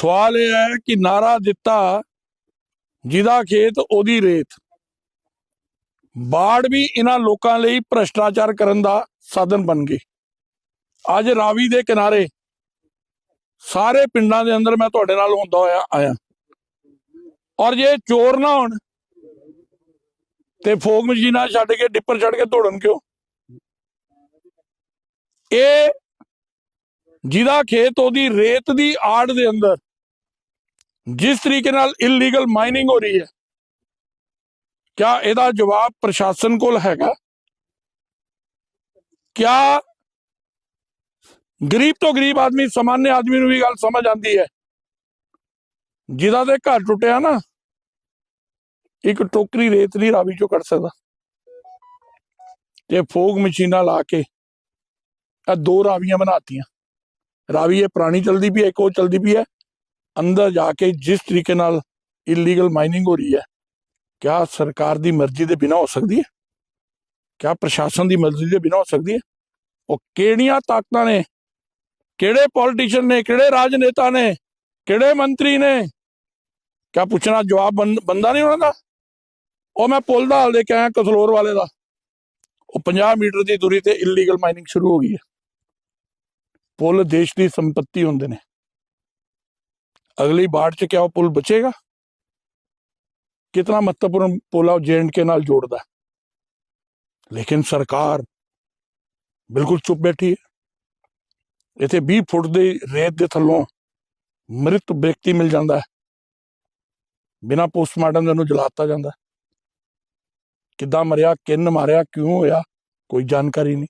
ਸਵਾਲ ਇਹ ਹੈ ਕਿ ਨਾਰਾ ਦਿੱਤਾ ਜਿਹਦਾ ਖੇਤ ਉਹਦੀ ਰੇਤ। ਬਾੜ ਵੀ ਇਹਨਾਂ ਲੋਕਾਂ ਲਈ ਭ੍ਰਸ਼ਟਾਚਾਰ ਕਰਨ ਦਾ ਸਾਧਨ ਬਣ ਗਈ ਅੱਜ ਰਾਵੀ ਦੇ ਕਿਨਾਰੇ ਸਾਰੇ ਪਿੰਡਾਂ ਦੇ ਅੰਦਰ ਮੈਂ ਤੁਹਾਡੇ ਨਾਲ ਹੁੰਦਾ ਹੋਇਆ ਆਇਆ। ਔਰ ਜੇ ਚੋਰ ਨਾ ਹੋਣ ਤੇ ਫੋਗ ਮਸ਼ੀਨਾਂ ਛੱਡ ਕੇ ਡਿੱਪਰ ਛੱਡ ਕੇ ਦੌੜਨ ਕਿਉਂ? ਇਹ ਜਿਹਦਾ ਖੇਤ ਉਹਦੀ ਰੇਤ ਦੀ ਆੜ ਦੇ ਅੰਦਰ ਜਿਸ ਤਰੀਕੇ ਨਾਲ ਇਲੀਗਲ ਮਾਈਨਿੰਗ ਹੋ ਰਹੀ ਹੈ, ਕਿਆ ਇਹਦਾ ਜਵਾਬ ਪ੍ਰਸ਼ਾਸਨ ਕੋਲ ਹੈਗਾ? ਕਿਆ ਗਰੀਬ ਤੋਂ ਗਰੀਬ ਆਦਮੀ, ਸਾਮਾਨਯ ਆਦਮੀ ਨੂੰ ਵੀ ਗੱਲ ਸਮਝ ਆਉਂਦੀ ਹੈ? ਜਿਹਦਾ ਤੇ ਘਰ ਟੁੱਟਿਆ ਨਾ, ਇੱਕ ਟੋਕਰੀ ਰੇਤ ਨਹੀਂ ਰਾਵੀ ਚੋਂ ਕੱਢ ਸਕਦਾ। ਤੇ ਫੋਗ ਮਸ਼ੀਨਾਂ ਲਾ ਕੇ ਇਹ ਦੋ ਰਾਵੀਆਂ ਬਣਾਤੀਆਂ। ਰਾਵੀ ਇਹ ਪੁਰਾਣੀ ਚਲਦੀ ਪਈ ਹੈ, ਇੱਕ ਉਹ ਚਲਦੀ ਪਈ ਹੈ ਅੰਦਰ ਜਾ ਕੇ ਜਿਸ ਤਰੀਕੇ ਨਾਲ ਇਲੀਗਲ ਮਾਈਨਿੰਗ ਹੋ ਰਹੀ ਹੈ ਕਿਆ ਸਰਕਾਰ ਦੀ ਮਰਜ਼ੀ ਦੇ ਬਿਨਾ ਹੋ ਸਕਦੀ ਹੈ ਕਿਆ ਪ੍ਰਸ਼ਾਸਨ ਦੀ ਮਰਜ਼ੀ ਦੇ ਬਿਨਾ ਹੋ ਸਕਦੀ ਹੈ ਉਹ ਕਿਹੜੀਆਂ ਤਾਕਤਾਂ ਨੇ ਕਿਹੜੇ ਪੋਲੀਟੀਸ਼ੀਅਨ ਨੇ ਕਿਹੜੇ ਰਾਜਨੇਤਾ ਨੇ ਕਿਹੜੇ ਮੰਤਰੀ ਨੇ ਕਿਆ ਪੁੱਛਣਾ ਜਵਾਬ ਬੰ- ਬੰਦਾ ਨਹੀਂ ਉਹਨਾਂ ਦਾ ਉਹ ਮੈਂ ਪੁੱਲ ਦਾ ਹਾਲ ਦੇ ਕੇ ਆਇਆ ਕਸਲੋਰ ਵਾਲੇ ਦਾ ਉਹ 50 ਮੀਟਰ ਦੀ ਦੂਰੀ ਤੇ ਇਲੀਗਲ ਮਾਈਨਿੰਗ ਸ਼ੁਰੂ ਹੋ ਗਈ ਹੈ ਪੁੱਲ ਦੇਸ਼ ਦੀ ਸੰਪਤੀ ਹੁੰਦੇ ਨੇ ਅਗਲੀ ਬਾੜ ਚ ਕਿਆ ਉਹ ਪੁੱਲ ਬਚੇਗਾ ਕਿਤਨਾ ਮਹੱਤਵਪੂਰਨ ਪੁੱਲ ਆ ਉਹ ਕੇ ਨਾਲ ਜੋੜਦਾ ਹੈ। ਲੇਕਿਨ ਸਰਕਾਰ ਬਿਲਕੁਲ ਚੁੱਪ ਬੈਠੀ ਹੈ ਇੱਥੇ 20 ਫੁੱਟ ਦੇ ਰੇਤ ਦੇ ਥੱਲੋਂ ਮ੍ਰਿਤ ਵਿਅਕਤੀ ਮਿਲ ਜਾਂਦਾ ਹੈ ਬਿਨਾ ਪੋਸਟਮਾਰਟਮ ਦੇ ਉਹਨੂੰ ਜਲਾਤਾ ਜਾਂਦਾ ਹੈ। ਕਿੱਦਾਂ ਮਰਿਆ, ਕਿੰਨ ਮਾਰਿਆ, ਕਿਉਂ ਹੋਇਆ, ਕੋਈ ਜਾਣਕਾਰੀ ਨਹੀਂ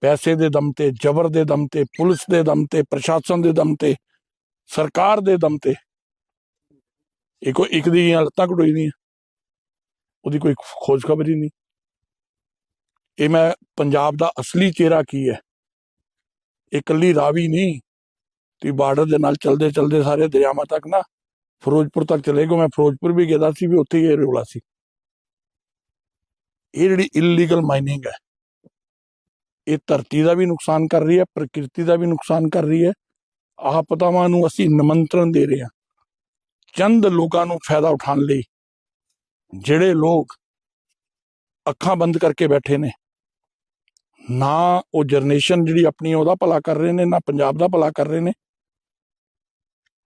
ਪੈਸੇ ਦੇ ਦਮ ਤੇ, ਜ਼ਬਰ ਦੇ ਦਮ ਤੇ, ਪੁਲਿਸ ਦੇ ਦਮ ਤੇ, ਪ੍ਰਸ਼ਾਸਨ ਦੇ ਦਮ ਤੇ ਸਰਕਾਰ ਦੇ ਦਮ ਤੇ। ਇੱਕੋ ਇੱਕ ਦੀਆਂ ਲੱਤਾਂ ਘਟੋਈ ਦੀਆਂ ਉਹਦੀ ਕੋਈ ਖੋਜ ਖਬਰ ਹੀ ਨਹੀਂ। ਇਹ ਮੈਂ ਪੰਜਾਬ ਦਾ ਅਸਲੀ ਚਿਹਰਾ ਕੀ ਹੈ? ਇਹ ਇਕੱਲੀ ਰਾਵੀ ਨਹੀਂ। ਤੇ ਬਾਰਡਰ ਦੇ ਨਾਲ ਚਲਦੇ ਚਲਦੇ ਸਾਰੇ ਦਰਿਆਵਾਂ ਤੱਕ ਨਾ ਫਿਰੋਜ਼ਪੁਰ ਤੱਕ ਚਲੇ ਗਏ। ਮੈਂ ਫਿਰੋਜ਼ਪੁਰ ਵੀ ਗਿਆ ਸੀ, ਵੀ ਉੱਥੇ ਹੀ ਇਹ ਰੋਲਾ ਸੀ। ਇਹ ਜਿਹੜੀ ਇਲੀਗਲ ਮਾਈਨਿੰਗ ਹੈ, ਇਹ ਧਰਤੀ ਦਾ ਵੀ ਨੁਕਸਾਨ ਕਰ ਰਹੀ ਹੈ, ਪ੍ਰਕਿਰਤੀ ਦਾ ਵੀ ਨੁਕਸਾਨ ਕਰ ਰਹੀ ਹੈ। ਆਪਦਾਵਾਂ ਨੂੰ ਅਸੀਂ ਨਿਮੰਤਰਣ ਦੇ ਰਹੇ ਹਾਂ। ਚੰਦ ਲੋਕਾਂ ਨੂੰ ਫਾਇਦਾ ਉਠਾਉਣ ਲਈ ਜਿਹੜੇ ਲੋਕ ਅੱਖਾਂ ਬੰਦ ਕਰਕੇ ਬੈਠੇ ਨੇ, ਨਾ ਉਹ ਜਨਰੇਸ਼ਨ ਜਿਹੜੀ ਆਪਣੀ ਉਹਦਾ ਭਲਾ ਕਰ ਰਹੇ ਨੇ, ਨਾ ਪੰਜਾਬ ਦਾ ਭਲਾ ਕਰ ਰਹੇ ਨੇ।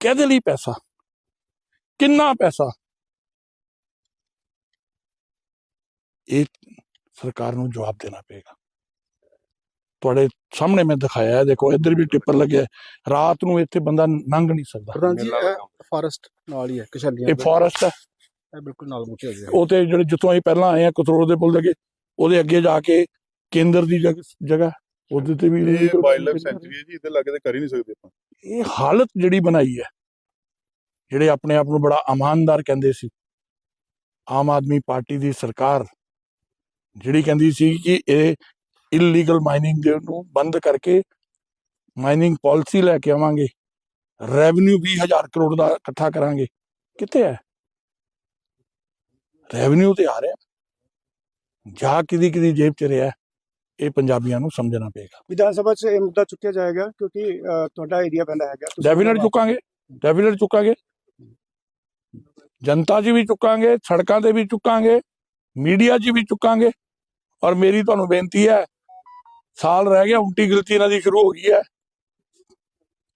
ਕਿਹਦੇ ਲਈ ਪੈਸਾ? ਕਿੰਨਾ ਪੈਸਾ? ਇਹ ਸਰਕਾਰ ਨੂੰ ਜਵਾਬ ਦੇਣਾ ਪਏਗਾ। ਤੁਹਾਡੇ ਸਾਹਮਣੇ ਮੈਂ ਦਿਖਾਇਆ ਹੈ ਦੇਖੋ ਇੱਧਰ ਵੀ ਟਿੱਪਰ ਲੱਗਿਆ ਹੈ। ਰਾਤ ਨੂੰ ਇੱਥੇ ਬੰਦਾ ਲੰਘ ਨਹੀਂ ਸਕਦਾ। ਪ੍ਰਧਾਨ ਜੀ ਫਾਰੈਸਟ ਨਾਲ ਹੀ ਹੈ ਕਿਸ਼ਲੀਆਂ ਇਹ ਫੋਰੈਸਟ ਹੈ। ਇਹ ਬਿਲਕੁਲ ਨਾਲ ਮੁੱਕੇ ਹੋਏ ਉਹ ਤੇ ਜਿਹੜੇ ਜਿੱਥੋਂ ਅਸੀਂ ਪਹਿਲਾਂ ਆਏ ਆ ਕਤਰੋੜ ਦੇ ਪੁਲ ਦੇ ਅੱਗੇ ਉਹਦੇ ਅੱਗੇ ਜਾ ਕੇ ਕੇਂਦਰ ਦੀ ਜਗ- ਜਗ੍ਹਾ ਉਹਦੇ ਤੇ ਵੀ ਇਹ ਵਾਈਲਡ ਲਾਈਫ ਸੈਂਚੁਰੀ ਹੈ ਜੀ ਇੱਥੇ ਲੱਗੇ ਤੇ ਕਰ ਹੀ ਨਹੀਂ ਸਕਦੇ ਆਪਾਂ। ਇਹ ਹਾਲਤ ਜਿਹੜੀ ਬਣਾਈ ਹੈ ਜਿਹੜੇ ਆਪਣੇ ਆਪ ਨੂੰ ਬੜਾ ਇਮਾਨਦਾਰ ਕਹਿੰਦੇ ਸੀ ਆਮ ਆਦਮੀ ਪਾਰਟੀ ਦੀ ਸਰਕਾਰ ਜਿਹੜੀ ਕਹਿੰਦੀ ਸੀ ਕਿ ਇਹ ਇਲੀਗਲ ਮਾਈਨਿੰਗ ਦੇ ਨੂੰ ਬੰਦ ਕਰਕੇ ਮਾਈਨਿੰਗ ਪਾਲਿਸੀ ਲੈ ਕੇ ਆਵਾਂਗੇ। ਰੈਵਨਿਊ 20000 ਕਰੋੜ ਦਾ ਇਕੱਠਾ ਕਰਾਂਗੇ। ਕਿੱਥੇ ਹੈ? ਰੈਵਨਿਊ ਤੇ ਆ ਰਿਹਾ। ਜਾ ਕਿਦੀ ਕਿਦੀ ਜੇਬ ਚ ਰਿਹਾ ਇਹ ਪੰਜਾਬੀਆਂ ਨੂੰ ਸਮਝਣਾ ਪਏਗਾ। ਵਿਧਾਨ ਸਭਾ 'ਚ ਇਹ ਮੁੱਦਾ ਚੁੱਕਿਆ ਜਾਏਗਾ ਕਿਉਂਕਿ ਤੁਹਾਡਾ ਏਰੀਆ ਪੈਂਦਾ ਹੈਗਾ ਡੈਫੀਨੇਟ ਚੁੱਕਾਂਗੇ। ਡੈਫੀਨੇਟ ਚੁੱਕਾਂਗੇ। ਜਨਤਾ 'ਚ ਵੀ ਚੁੱਕਾਂਗੇ ਸੜਕਾਂ ਤੇ ਵੀ ਚੁੱਕਾਂਗੇ ਮੀਡੀਆ 'ਚ ਵੀ ਚੁੱਕਾਂਗੇ। ਔਰ ਮੇਰੀ ਤੁਹਾਨੂੰ ਬੇਨਤੀ ਹੈ ਸਾਲ ਰਹਿ ਗਿਆ ਉਲਟੀ ਗਿਲਤੀ ਇਹਨਾਂ ਦੀ ਸ਼ੁਰੂ ਹੋ ਗਈ ਹੈ।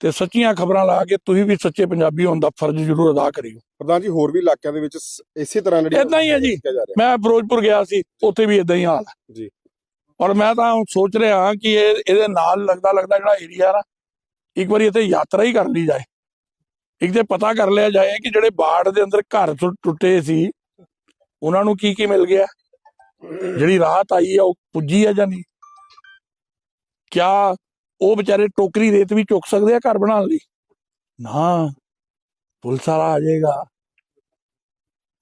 ਤੇ ਸੱਚੀਆਂ ਖਬਰਾਂ ਲਾ ਕੇ ਤੁਸੀਂ ਵੀ ਸੱਚੇ ਪੰਜਾਬੀ ਹੋਣ ਦਾ ਫਰਜ਼ ਜ਼ਰੂਰ ਅਦਾ ਕਰਿਓ। ਪ੍ਰਧਾਨ ਜੀ ਹੋਰ ਵੀ ਇਲਾਕਿਆਂ ਦੇ ਵਿੱਚ ਇਸੇ ਤਰ੍ਹਾਂ ਜਿਹੜੀ ਏਦਾਂ ਹੀ ਹੈ ਜੀ। ਮੈਂ ਫਿਰੋਜ਼ਪੁਰ ਗਿਆ ਸੀ ਉੱਥੇ ਵੀ ਇਦਾਂ ਹੀ ਹਾਲ ਹੈ। ਜੀ। ਔਰ ਮੈਂ ਤਾਂ ਸੋਚ ਰਿਹਾ ਹਾਂ ਕਿ ਇਹ ਇਹਦੇ ਨਾਲ ਲੱਗਦਾ ਲੱਗਦਾ ਜਿਹੜਾ ਏਰੀਆ ਨਾ ਇੱਕ ਵਾਰੀ ਇੱਥੇ ਯਾਤਰਾ ਹੀ ਕਰ ਲਈ ਜਾਏ। ਇੱਕ ਤੇ ਪਤਾ ਕਰ ਲਿਆ ਜਾਏ ਕਿ ਜਿਹੜੇ ਬਾੜ ਦੇ ਅੰਦਰ ਘਰ ਟੁੱਟੇ ਸੀ ਉਹਨਾਂ ਨੂੰ ਕੀ ਕੀ ਮਿਲ ਗਿਆ? ਜਿਹੜੀ ਰਾਹਤ ਆਈ ਹੈ ਉਹ ਪੁੱਜੀ ਹੈ ਜਾਂ ਨਹੀਂ? ਕਿਆ ਉਹ ਵਿਚਾਰੇ ਟੋਕਰੀ ਰੇਤ ਵੀ ਚੁੱਕ ਸਕਦੇ ਆ ਘਰ ਬਣਾਉਣ ਲਈ? ਨਾ, ਪੁਲਿਸ ਵਾਲਾ ਆ ਜਾਏਗਾ।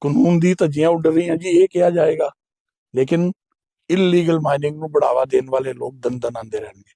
ਕਾਨੂੰਨ ਦੀ ਧੱਜੀਆਂ ਉੱਡ ਰਹੀਆਂ ਜੀ, ਇਹ ਕਿਹਾ ਜਾਏਗਾ। ਲੇਕਿਨ ਇਲੀਗਲ ਮਾਈਨਿੰਗ ਨੂੰ ਬੜਾਵਾ ਦੇਣ ਵਾਲੇ ਲੋਕ ਦੰਦਨ ਆਂਦੇ ਰਹਿਣਗੇ।